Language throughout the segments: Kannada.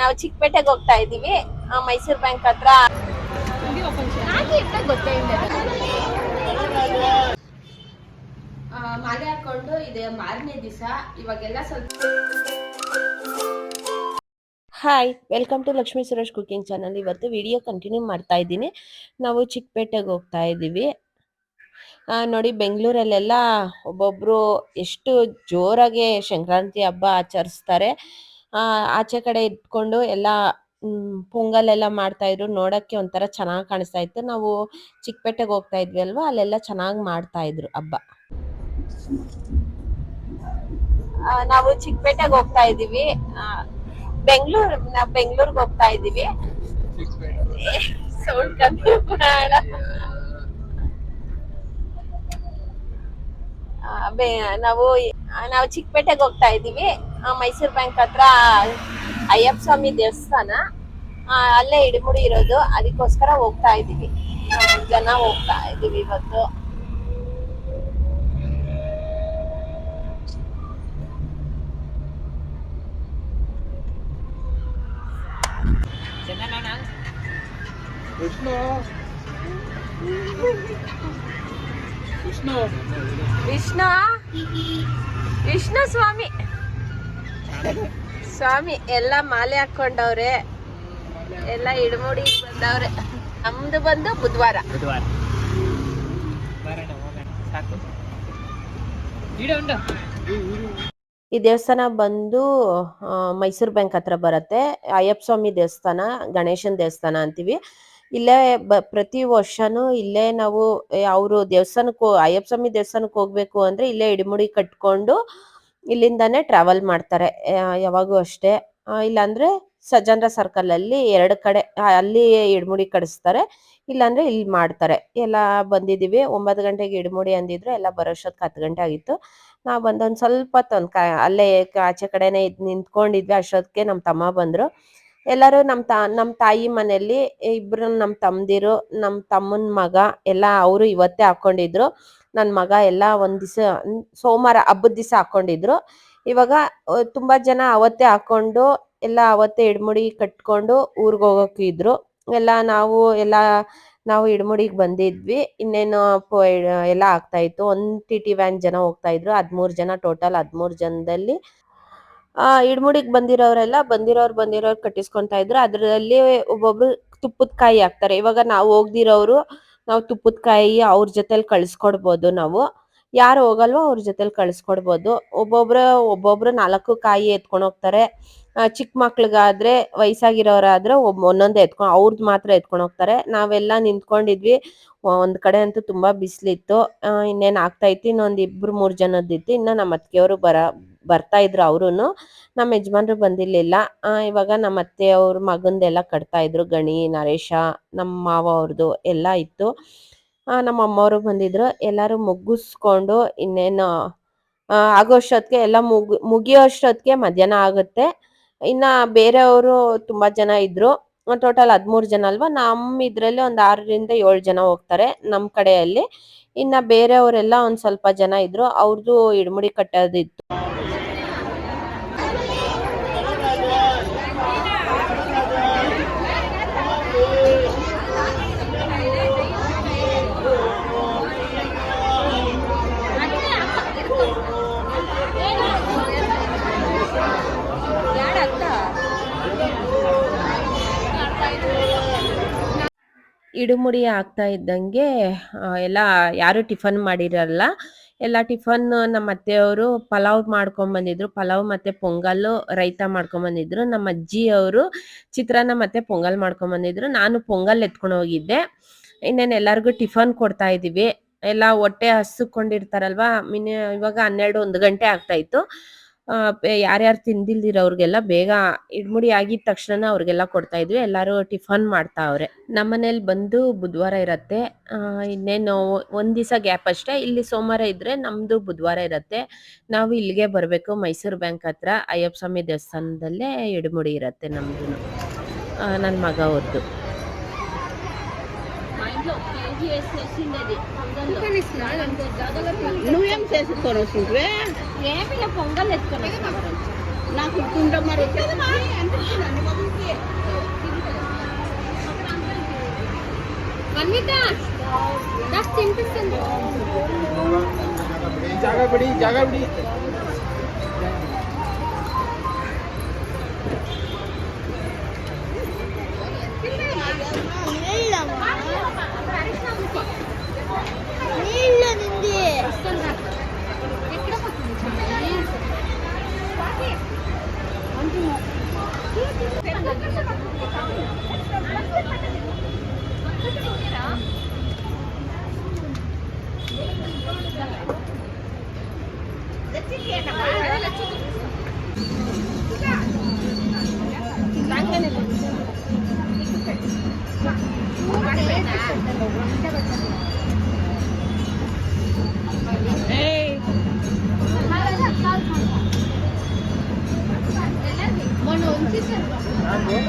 ನಾವು ಚಿಕ್ಕಪೇಟೆಗೆ ಹೋಗ್ತಾ ಇದೀವಿ ಆ, ಮೈಸೂರು ಬ್ಯಾಂಕ್ ಹತ್ರ. ಗೊತ್ತೇ ಮಾಲೆ ಹಾಕೊಂಡು ಇದೆ ಮಾರನೇ ದಿವಸ. ಇವಾಗೆಲ್ಲ ಸ್ವಲ್ಪ hi welcome to Lakshmi Suresh cooking channel ಇವತ್ತು ವಿಡಿಯೋ ಕಂಟಿನ್ಯೂ ಮಾಡ್ತಾ ಇದ್ದೀನಿ. ನಾವು ಚಿಕ್ಕಪೇಟೆಗೆ ಹೋಗ್ತಾ ಇದ್ದೀವಿ. ನೋಡಿ ಬೆಂಗಳೂರಲ್ಲೆಲ್ಲ ಒಬ್ಬೊಬ್ರು ಎಷ್ಟು ಜೋರಾಗಿ ಸಂಕ್ರಾಂತಿ ಹಬ್ಬ ಆಚರಿಸ್ತಾರೆ. ಆಚೆ ಕಡೆ ಇಟ್ಕೊಂಡು ಎಲ್ಲ ಪೊಂಗಲ್ ಎಲ್ಲ ಮಾಡ್ತಾ ಇದ್ರು. ನೋಡಕ್ಕೆ ಒಂಥರ ಚೆನ್ನಾಗಿ ಕಾಣಿಸ್ತಾ ಇತ್ತು. ನಾವು ಚಿಕ್ಕಪೇಟೆಗೆ ಹೋಗ್ತಾ ಇದ್ವಿ ಅಲ್ವಾ? ಅಲ್ಲೆಲ್ಲ ಚೆನ್ನಾಗಿ ಮಾಡ್ತಾ ಇದ್ರು ಹಬ್ಬ. ನಾವು ಚಿಕ್ಕಪೇಟೆಗೆ ಹೋಗ್ತಾ ಇದೀವಿ ಬೆಂಗಳೂರು, ನಾವು ಬೆಂಗಳೂರಿಗೆ ಹೋಗ್ತಾ ಇದೀವಿ ನಾವು ನಾವು ಚಿಕ್ಕಪೇಟೆಗೆ ಹೋಗ್ತಾ ಇದೀವಿ ಮೈಸೂರು ಬ್ಯಾಂಕ್ ಹತ್ರ ಅಯ್ಯಪ್ಪ ಸ್ವಾಮಿ ದೇವಸ್ಥಾನ. ಆ, ಅಲ್ಲೇ ಇಡಿಮುಡಿ ಇರೋದು. ಅದಕ್ಕೋಸ್ಕರ ಹೋಗ್ತಾ ಇದೀವಿ ಜನ ಹೋಗ್ತಾ ಇದೀವಿ ಇವತ್ತು. ವಿಷ್ಣು ವಿಷ್ಣು ವಿಷ್ಣು? ವಿಷ್ಣು ಸ್ವಾಮಿ ಸ್ವಾಮಿ ಎಲ್ಲ ಮಾಲೆ ಹಾಕೊಂಡವ್ರೆ. ಎಲ್ಲ ಇಡಮುಡಿ ಬಂದವ್ರೆ. ನಮ್ದು ಬಂದು ಬುಧವಾರ. ಬುಧವಾರ. ಬರೋಣ ಹೋಗೋಣ. ಸಾಕು. ಇಡು ಉಂಡು. ಈ ದೇವಸ್ಥಾನ ಬಂದು ಆ, ಮೈಸೂರು ಬ್ಯಾಂಕ್ ಹತ್ರ ಬರುತ್ತೆ. ಅಯ್ಯಪ್ಪ ಸ್ವಾಮಿ ದೇವಸ್ಥಾನ ಗಣೇಶನ್ ದೇವಸ್ಥಾನ ಅಂತೀವಿ. ಇಲ್ಲೇ ಬ ಪ್ರತಿ ವರ್ಷನೂ ಇಲ್ಲೇ ನಾವು ಅವರು ದೇವಸ್ಥಾನಕ್ಕೆ ಅಯ್ಯಪ್ಪ ಸ್ವಾಮಿ ದೇವಸ್ಥಾನಕ್ಕೆ ಹೋಗ್ಬೇಕು ಅಂದ್ರೆ ಇಲ್ಲೇ ಇಡಿಮುಡಿ ಕಟ್ಕೊಂಡು ಇಲ್ಲಿಂದಾನೇ ಟ್ರಾವೆಲ್ ಮಾಡ್ತಾರೆ ಯಾವಾಗೂ ಅಷ್ಟೇ. ಇಲ್ಲಾಂದ್ರೆ ಸಜ್ಜನರ ಸರ್ಕಲ್ ಅಲ್ಲಿ ಎರಡು ಕಡೆ ಅಲ್ಲಿ ಇಡಮುಡಿ ಕಡಿಸ್ತಾರೆ, ಇಲ್ಲಾಂದ್ರೆ ಇಲ್ಲಿ ಮಾಡ್ತಾರೆ. ಎಲ್ಲ ಬಂದಿದೀವಿ ಒಂಬತ್ತು ಗಂಟೆಗೆ ಇಡಮುಡಿ ಅಂದಿದ್ರು ಎಲ್ಲ ಬರೋಷ್ಟೊತ್ತಿಗೆ ಹತ್ತು ಗಂಟೆ ಆಗಿತ್ತು. ನಾವು ಬಂದೊಂದು ಸ್ವಲ್ಪ ಹೊತ್ತು ಅಲ್ಲೇ ಆಚೆ ಕಡೆನೆ ಇದ್ ನಿಂತ್ಕೊಂಡಿದ್ವಿ ಅಷ್ಟೊತ್ತಿಗೆ ನಮ್ಮ ತಮ್ಮ ಬಂದ್ರು. ಎಲ್ಲರೂ ನಮ್ಮ ತಾ ನಮ್ಮ ತಾಯಿ ಮನೆಯಲ್ಲಿ ಇಬ್ರು ನಮ್ಮ ತಮ್ಮದಿರು ನಮ್ಮ ತಮ್ಮನ ಮಗ, ಎಲ್ಲ ಅವರು ಇವತ್ತೇ ಹಾಕೊಂಡಿದ್ರು. ನನ್ನ ಮಗ ಎಲ್ಲ ಒಂದ್ ದಿವಸ ಸೋಮವಾರ ಹಬ್ಬದ ದಿವಸ ಹಾಕೊಂಡಿದ್ರು. ಇವಾಗ ತುಂಬಾ ಜನ ಅವತ್ತೇ ಹಾಕೊಂಡು, ಎಲ್ಲ ಅವತ್ತೇ ಇಡ್ಮುಡಿ ಕಟ್ಕೊಂಡು ಊರಿಗೆ ಹೋಗೋಕೆ ಇದ್ರು. ಎಲ್ಲ ನಾವು ಎಲ್ಲ ನಾವು ಇಡ್ಮುಡಿಗೆ ಬಂದಿದ್ವಿ. ಇನ್ನೇನು ಎಲ್ಲ ಆಗ್ತಾ ಇತ್ತು. ಒಂದ್ ಟಿ ಟಿ ವ್ಯಾನ್ ಜನ ಹೋಗ್ತಾ ಇದ್ರು. ಹದ್ಮೂರ್ ಜನ ಟೋಟಲ್ ಹದ್ಮೂರ್ ಜನದಲ್ಲಿ. ಆ, ಇಡ್ಮುಡಿಗೆ ಬಂದಿರೋರೆಲ್ಲ ಬಂದಿರೋರು ಬಂದಿರೋರು ಕಟ್ಟಿಸ್ಕೊಂತ ಇದ್ರು. ಅದ್ರಲ್ಲಿ ಒಬ್ಬೊಬ್ರು ತುಪ್ಪದ ಕಾಯಿ ಹಾಕ್ತಾರೆ. ಇವಾಗ ನಾವು ಹೋಗ್ದಿರೋರು ನಾವು ತುಪ್ಪದ ಕಾಯಿ ಅವ್ರ ಜೊತೆಲಿ ಕಳ್ಸ್ಕೊಡ್ಬೋದು ನಾವು. ಯಾರು ಹೋಗಲ್ವೋ ಅವ್ರ ಜೊತೆಲಿ ಕಳ್ಸ್ಕೊಡ್ಬೋದು. ಒಬ್ಬೊಬ್ರು ಒಬ್ಬೊಬ್ರು ನಾಲ್ಕು ಕಾಯಿ ಎತ್ಕೊಂಡು ಹೋಗ್ತಾರೆ. ಚಿಕ್ಕ ಮಕ್ಳಿಗಾದ್ರೆ ವಯಸ್ಸಾಗಿರೋರಾದ್ರೆ ಒಬ್, ಒಂದೊಂದು ಎತ್ಕೊಂಡು ಅವ್ರದ್ದು ಮಾತ್ರ ಎತ್ಕೊಂಡು ಹೋಗ್ತಾರೆ. ನಾವೆಲ್ಲ ನಿಂತ್ಕೊಂಡಿದ್ವಿ. ಒಂದ್ ಕಡೆ ಅಂತೂ ತುಂಬಾ ಬಿಸಿಲಿತ್ತು. ಇನ್ನೇನ್ ಆಗ್ತಾ ಇತ್ತು ಇಬ್ಬರು ಮೂರು ಮೂರ್ ಇತ್ತು ಇನ್ನ ನಮ್ಮ ಅತ್ತಿಗೆಯವರು ಬರ ಬರ್ತಾ ಇದ್ರು ಅವ್ರುನು ನಮ್ಮ ಯಜಮಾನ್ರು ಬಂದಿರ್ಲಿಲ್ಲ. ಇವಾಗ ನಮ್ಮ ಅತ್ತೆ ಅವ್ರ ಮಗಂದೆಲ್ಲ ಕಟ್ತಾ ಇದ್ರು, ಗಣಿ, ನರೇಶ ನಮ್ಮ ಮಾವ ಅವ್ರದ್ದು ಎಲ್ಲ ಇತ್ತು. ನಮ್ಮ ಅಮ್ಮವರು ಬಂದಿದ್ರು, ಎಲ್ಲರೂ ಮುಗಿಸ್ಕೊಂಡು ಇನ್ನೇನು ಆಗೋಷ್ಟೊತ್ತಿಗೆ ಎಲ್ಲ ಮುಗಿ ಮುಗಿಯೋಷ್ಟೊತ್ತಿಗೆ ಮಧ್ಯಾಹ್ನ ಆಗುತ್ತೆ. ಇನ್ನ ಬೇರೆಯವರು ತುಂಬಾ ಜನ ಇದ್ರು. ಟೋಟಲ್ ಹದಿಮೂರು ಜನ ಅಲ್ವಾ? ನಮ್ಮ ಇದರಲ್ಲಿ ಒಂದ್ ಆರರಿಂದ ಏಳು ಜನ ಹೋಗ್ತಾರೆ ನಮ್ ಕಡೆಯಲ್ಲಿ. ಇನ್ನ ಬೇರೆಯವರೆಲ್ಲ ಒಂದ್ ಸ್ವಲ್ಪ ಜನ ಇದ್ರು. ಅವ್ರದ್ದು ಇಡ್ಮುಡಿ ಕಟ್ಟೋದಿತ್ತು. ಇಡುಮುಡಿ ಆಗ್ತಾ ಇದ್ದಂಗೆ ಎಲ್ಲ ಯಾರು ಟಿಫನ್ ಮಾಡಿರಲ್ಲ. ಎಲ್ಲ ಟಿಫನ್ ನಮ್ಮ ಅತ್ತೆಯವರು ಪಲಾವ್ ಮಾಡ್ಕೊಂಡ್ ಬಂದಿದ್ರು. ಪಲಾವ್ ಮತ್ತೆ ಪೊಂಗಲ್ ರೈತ ಮಾಡ್ಕೊಂಡ್ ಬಂದಿದ್ರು. ನಮ್ಮ ಅಜ್ಜಿ ಅವರು ಚಿತ್ರಾನ್ನ ಮತ್ತೆ ಪೊಂಗಲ್ ಮಾಡ್ಕೊಂಡ್ ಬಂದಿದ್ರು. ನಾನು ಪೊಂಗಲ್ ಎತ್ಕೊಂಡು ಹೋಗಿದ್ದೆ. ಇನ್ನೇನು ಎಲ್ಲರಿಗೂ ಟಿಫನ್ ಕೊಡ್ತಾ ಇದೀವಿ ಎಲ್ಲ ಹೊಟ್ಟೆ ಹಸ್ಕೊಂಡಿರ್ತಾರಲ್ವಾ ಮಿನಿ, ಇವಾಗ ಹನ್ನೆರಡು, ಒಂದು ಗಂಟೆ ಆಗ್ತಾ ಇತ್ತು. ಯಾರ್ಯಾರು ತಿಂದಿಲ್ದಿರೋರ್ಗೆಲ್ಲ ಬೇಗ ಇಡ್ಮುಡಿ ಆಗಿದ ತಕ್ಷಣ ಅವ್ರಿಗೆಲ್ಲ ಕೊಡ್ತಾ ಇದ್ವಿ. ಎಲ್ಲಾರು ಟಿಫನ್ ಮಾಡ್ತಾ ಅವ್ರೆ. ನಮ್ಮನೇಲಿ ಬಂದು ಬುಧವಾರ ಇರತ್ತೆ. ಇನ್ನೇನು ಒಂದ್ ದಿವಸ ಗ್ಯಾಪ್ ಅಷ್ಟೇ. ಇಲ್ಲಿ ಸೋಮವಾರ ಇದ್ರೆ ನಮ್ದು ಬುಧವಾರ ಇರತ್ತೆ. ನಾವು ಇಲ್ಲಿಗೆ ಬರಬೇಕು. ಮೈಸೂರು ಬ್ಯಾಂಕ್ ಹತ್ರ ಅಯ್ಯಪ್ಪ ಸ್ವಾಮಿ ದೇವಸ್ಥಾನದಲ್ಲೇ ಇಡ್ಮುಡಿ ಇರತ್ತೆ ನಮ್ದು ನನ್ನ నువ్వేం చేసుకొని వచ్చింటే ఏమి పొంగల్ ఎత్తుకొని నాకు ఇట్టుంటాం మరి Anvitha 일렀는데 Let's see here. 안 돼?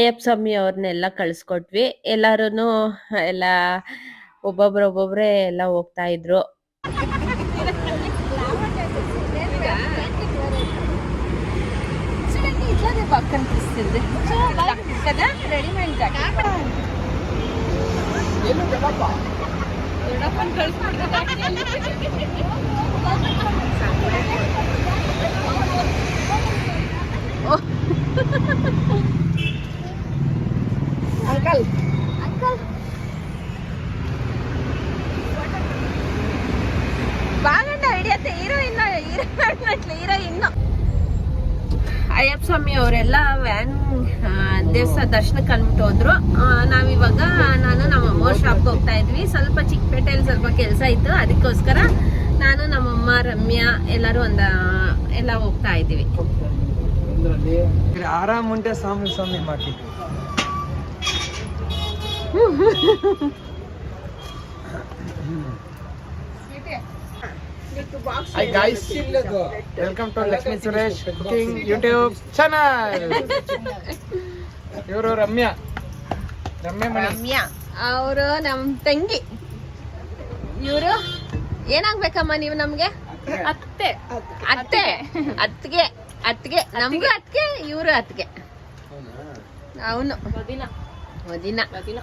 Ayyappa ಸ್ವಾಮಿ ಅವ್ರನ್ನೆಲ್ಲ ಕಳ್ಸ್ಕೊಟ್ವಿ. ಎಲ್ಲಾರು ಎಲ್ಲ ಒಬ್ಬೊಬ್ರು ಒಬ್ಬೊಬ್ರೆ ಎಲ್ಲ ಹೋಗ್ತಾ ಇದ್ರು. ಅಯ್ಯಪ್ಪ ಸ್ವಾಮಿ ಅವರೆಲ್ಲ ವ್ಯಾನ್ ದೇವಸ್ಥಾನ ದರ್ಶನಕ್ಕೆ ಅಂದ್ಬಿಟ್ಟು ಹೋದ್ರು. ನಾವಿವಾಗ ನಾನು ನಮ್ಮ ಅಮ್ಮ ಶಾಪ್ಗೆ ಹೋಗ್ತಾ ಇದ್ವಿ. ಸ್ವಲ್ಪ ಚಿಕ್ಕಪೇಟೆಯಲ್ಲಿ ಸ್ವಲ್ಪ ಕೆಲಸ ಇತ್ತು. ಅದಕ್ಕೋಸ್ಕರ ನಾನು ನಮ್ಮಮ್ಮ ರಮ್ಯಾ ಎಲ್ಲರೂ ಒಂದ ಎಲ್ಲ ಹೋಗ್ತಾ ಇದ್ದೀವಿ. ಆರಾಮುಂಟೆ ಸ್ವಾಮಿ ಸ್ವಾಮಿ ಸ್ವಾಮಿ ಮಾಕಿ Hi guys, welcome to Lakshmi Suresh Cooking YouTube channel. ಇವರು ರಮ್ಯಾ. ರಮ್ಯಾ ಮಣಿ ರಮ್ಯಾ. ಅವರು ನಮ್ ತಂಗಿ. ಇವರು? ಏನಾಗ್ಬೇಕಮ್ಮ ನೀವು ನಮ್ಗೆ? ಅತ್ತೆ. ಅತ್ತೆ. ಅತ್ತಿಗೆ. ಅತ್ತಿಗೆ. ನಮ್ಗೂ ಅತ್ತಿಗೆ. ಇವರು ಅತ್ತಿಗೆ. ಅವನು. ಮದಿನ.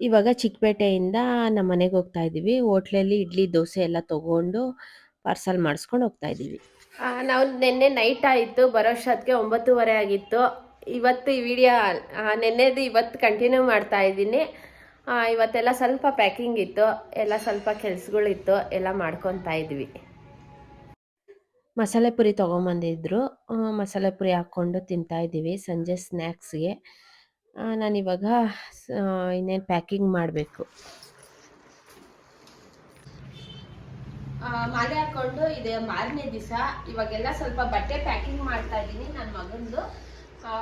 ಇವಾಗ ಚಿಕ್ಕಪೇಟೆಯಿಂದ ನಮ್ಮ ಮನೆಗೆ ಹೋಗ್ತಾ ಇದೀವಿ ಹೋಟ್ಲಲ್ಲಿ ಇಡ್ಲಿ ದೋಸೆ ಎಲ್ಲ ತಗೊಂಡು ಪಾರ್ಸಲ್ ಮಾಡಿಸ್ಕೊಂಡು ಹೋಗ್ತಾ ಇದ್ದೀವಿ. ನಾವು ನಿನ್ನೆ ನೈಟ್ ಆಯಿತು ಬರೋಷ್ಟೊತ್ತಿಗೆ ಒಂಬತ್ತುವರೆ ಆಗಿತ್ತು. ಇವತ್ತು ಈ ವಿಡಿಯೋ ನಿನ್ನೆದು ಇವತ್ತು ಕಂಟಿನ್ಯೂ ಮಾಡ್ತಾ ಇದ್ದೀನಿ. ಇವತ್ತೆಲ್ಲ ಸ್ವಲ್ಪ ಪ್ಯಾಕಿಂಗ್ ಇತ್ತು ಎಲ್ಲ ಸ್ವಲ್ಪ ಕೆಲ್ಸಗಳಿತ್ತು ಎಲ್ಲ ಮಾಡ್ಕೊತಾ ಇದ್ವಿ. ಮಸಾಲೆ ಪುರಿ ತೊಗೊಂಬಂದಿದ್ರು. ಮಸಾಲೆ ಪುರಿ ಹಾಕ್ಕೊಂಡು ತಿಂತಾ ಇದ್ದೀವಿ ಸಂಜೆ ಸ್ನ್ಯಾಕ್ಸ್ಗೆ ನಾನಿವಾಗ ಇನ್ನೇನು ಪ್ಯಾಕಿಂಗ್ ಮಾಡಬೇಕು. ಮಾಲೆ ಹಾಕೊಂಡು ಇದೆ ಮಾರನೇ ದಿವಸ. ಇವಾಗೆಲ್ಲ ಸ್ವಲ್ಪ ಬಟ್ಟೆ ಪ್ಯಾಕಿಂಗ್ ಮಾಡ್ತಾ ಇದ್ದೀನಿ. ನನ್ನ ಮಗಂದು.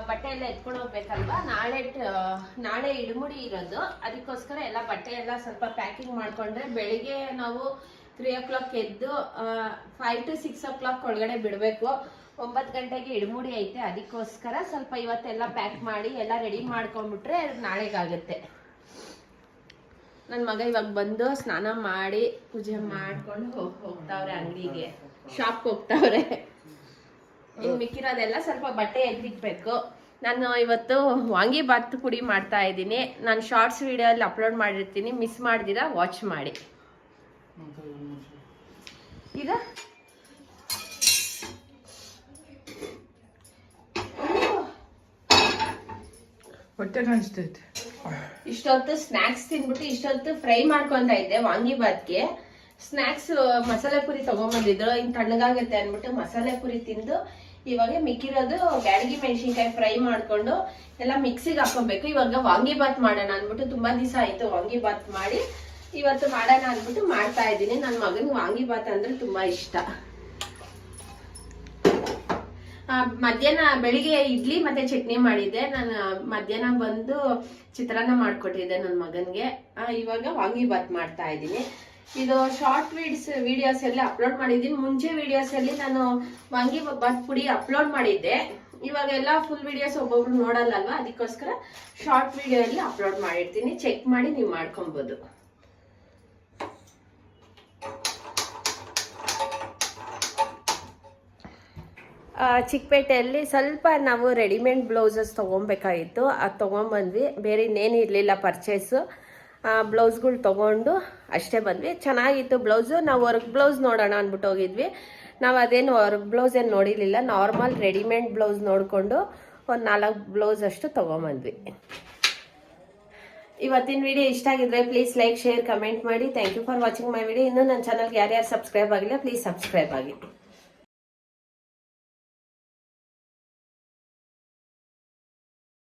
ಬಟ್ಟೆ ಎಲ್ಲ ಎತ್ಕೊಂಡು ಹೋಗ್ಬೇಕಲ್ವಾ? ನಾಳೆ ನಾಳೆ ಇಡುಮುಡಿ ಇರೋದು. ಅದಕ್ಕೋಸ್ಕರ ಎಲ್ಲ ಬಟ್ಟೆ ಎಲ್ಲ ಸ್ವಲ್ಪ ಪ್ಯಾಕಿಂಗ್ ಮಾಡಿಕೊಂಡ್ರೆ ಬೆಳಿಗ್ಗೆ ನಾವು ತ್ರೀ ಓ ಕ್ಲಾಕ್ ಎದ್ದು five to six o'clock ಒಳಗಡೆ ಬಿಡಬೇಕು. ಒಂಬತ್ತು ಗಂಟೆಗೆ ಇಡುಮುಡಿ ಐತೆ. ಅದಕ್ಕೋಸ್ಕರ ಸ್ವಲ್ಪ ಇವತ್ತೆಲ್ಲ ಪ್ಯಾಕ್ ಮಾಡಿ ಎಲ್ಲ ರೆಡಿ ಮಾಡ್ಕೊಂಡ್ಬಿಟ್ರೆ ನಾಳೆಗಾಗುತ್ತೆ. ನನ್ನ ಮಗ ಇವಾಗ ಬಂದು ಸ್ನಾನ ಮಾಡಿ ಪೂಜೆ ಮಾಡ್ಕೊಂಡು ಹೋಗ್ ಹೋಗ್ತಾವ್ರೆ ಅಂಗಡಿಗೆ. ಶಾಪ್ಗೆ ಹೋಗ್ತಾವ್ರೆ. ಇನ್ನು ಮಿಕ್ಕಿರೋದೆಲ್ಲ ಸ್ವಲ್ಪ ಬಟ್ಟೆ ಎತ್ತಿಕ್ಬೇಕು ನಾನು ಇವತ್ತು ವಾಂಗಿ ಬಾತ್ ಪುಡಿ ಮಾಡ್ತಾ ಇದ್ದೀನಿ. ನಾನು ಶಾರ್ಟ್ಸ್ ವಿಡಿಯೋಲ್ಲಿ ಅಪ್ಲೋಡ್ ಮಾಡಿರ್ತೀನಿ. ಮಿಸ್ ಮಾಡ್ದಿರಾ ವಾಚ್ ಮಾಡಿ. ಈಗ? ಹೊಟ್ಟೆ ಕಾಣಿಸ್ತೈತೆ ಇಷ್ಟೊತ್ತು ಸ್ನ್ಯಾಕ್ಸ್ ತಿನ್ಬಿಟ್ಟು ಇಷ್ಟೊತ್ತು ಫ್ರೈ ಮಾಡ್ಕೊಂತ ಇದ್ದೆ ವಾಂಗಿಬಾತ್ಗೆ ಸ್ನ್ಯಾಕ್ಸ್ ಮಸಾಲೆ ಪುರಿ ತಗೊಂಬಂದಿದ್ರು. ಇನ್ ತಣ್ಣಗಾಗುತ್ತೆ ಅನ್ಬಿಟ್ಟು ಮಸಾಲೆ ಪುರಿ ತಿಂದು ಇವಾಗ ಮಿಕ್ಕಿರೋದು ಬ್ಯಾಡಗಿ ಮೆಣಸಿನ್ಕಾಯಿ ಫ್ರೈ ಮಾಡ್ಕೊಂಡು ಎಲ್ಲ ಮಿಕ್ಸಿಗೆ ಹಾಕೊಬೇಕು ಇವಾಗ ವಾಂಗಿಬಾತ್ ಮಾಡೋಣ ಅನ್ಬಿಟ್ಟು ತುಂಬಾ ದಿವಸ ಆಯ್ತು ವಾಂಗಿಬಾತ್ ಮಾಡಿ. ಇವತ್ತು ಮಾಡೋಣ ಅನ್ಬಿಟ್ಟು ಮಾಡ್ತಾ ಇದ್ದೀನಿ. ನನ್ನ ಮಗನಿಗೆ ವಾಂಗಿಬಾತ್ ಅಂದ್ರೆ ತುಂಬಾ ಇಷ್ಟ. ಮಧ್ಯಾಹ್ನ ಬೆಳಿಗ್ಗೆ ಇಡ್ಲಿ ಮತ್ತೆ ಚಟ್ನಿ ಮಾಡಿದ್ದೆ. ನಾನು ಮಧ್ಯಾಹ್ನ ಬಂದು ಚಿತ್ರಾನ್ನ ಮಾಡ್ಕೊಟ್ಟಿದ್ದೆ ನನ್ನ ಮಗನ್ಗೆ. ಇವಾಗ ವಾಂಗಿಬಾತ್ ಮಾಡ್ತಾ ಇದ್ದೀನಿ. ಇದು ಶಾರ್ಟ್ ವೀಡ್ಸ್ ವಿಡಿಯೋಸ್ ಎಲ್ಲ ಅಪ್ಲೋಡ್ ಮಾಡಿದ್ದೀನಿ. ಮುಂಚೆ ವಿಡಿಯೋಸ್ ಅಲ್ಲಿ ನಾನು ವಾಂಗಿ ಬಾತ್ ಪುಡಿ ಅಪ್ಲೋಡ್ ಮಾಡಿದ್ದೆ. ಇವಾಗೆಲ್ಲ ಫುಲ್ ವಿಡಿಯೋಸ್ ಒಬ್ಬೊಬ್ರು ನೋಡಲ್ಲಲ್ವಾ? ಅದಕ್ಕೋಸ್ಕರ ಶಾರ್ಟ್ ವಿಡಿಯೋ ಅಲ್ಲಿ ಅಪ್ಲೋಡ್ ಮಾಡಿರ್ತೀನಿ. ಚೆಕ್ ಮಾಡಿ ನೀವು ಮಾಡ್ಕೊಬೋದು. ಚಿಕ್ಕಪೇಟೆಯಲ್ಲಿ ಸ್ವಲ್ಪ ನಾವು ರೆಡಿಮೇಡ್ ಬ್ಲೌಸಸ್ ತೊಗೊಬೇಕಾಗಿತ್ತು. ಅದು ತೊಗೊಂಬಂದ್ವಿ. ಬೇರೆ ಇನ್ನೇನು ಇರಲಿಲ್ಲ ಪರ್ಚೇಸು. ಬ್ಲೌಸ್ಗಳು ತೊಗೊಂಡು ಅಷ್ಟೇ ಬಂದ್ವಿ. ಚೆನ್ನಾಗಿತ್ತು ಬ್ಲೌಸು. ನಾವು ವರ್ಕ್ ಬ್ಲೌಸ್ ನೋಡೋಣ ಅಂದ್ಬಿಟ್ಟು ಹೋಗಿದ್ವಿ. ನಾವು ಅದೇನು ವರ್ಕ್ ಬ್ಲೌಸ್ ಏನು ನೋಡಿರಲಿಲ್ಲ. ನಾರ್ಮಲ್ ರೆಡಿಮೇಡ್ ಬ್ಲೌಸ್ ನೋಡಿಕೊಂಡು ಒಂದು ನಾಲ್ಕು ಬ್ಲೌಸ್ ಅಷ್ಟು ತೊಗೊಂಬಂದ್ವಿ. ಇವತ್ತಿನ ವಿಡಿಯೋ ಇಷ್ಟ ಆಗಿದ್ರೆ ಪ್ಲೀಸ್ ಲೈಕ್, ಶೇರ್, ಕಮೆಂಟ್ ಮಾಡಿ. Thank you for watching my video ಇನ್ನೂ ನನ್ನ ಚಾನಲ್ಗೆ ಯಾರ್ಯಾರು ಸಬ್ಸ್ಕ್ರೈಬ್ ಆಗಿಲ್ಲ ಪ್ಲೀಸ್ ಸಬ್ಸ್ಕ್ರೈಬ್ ಆಗಿ.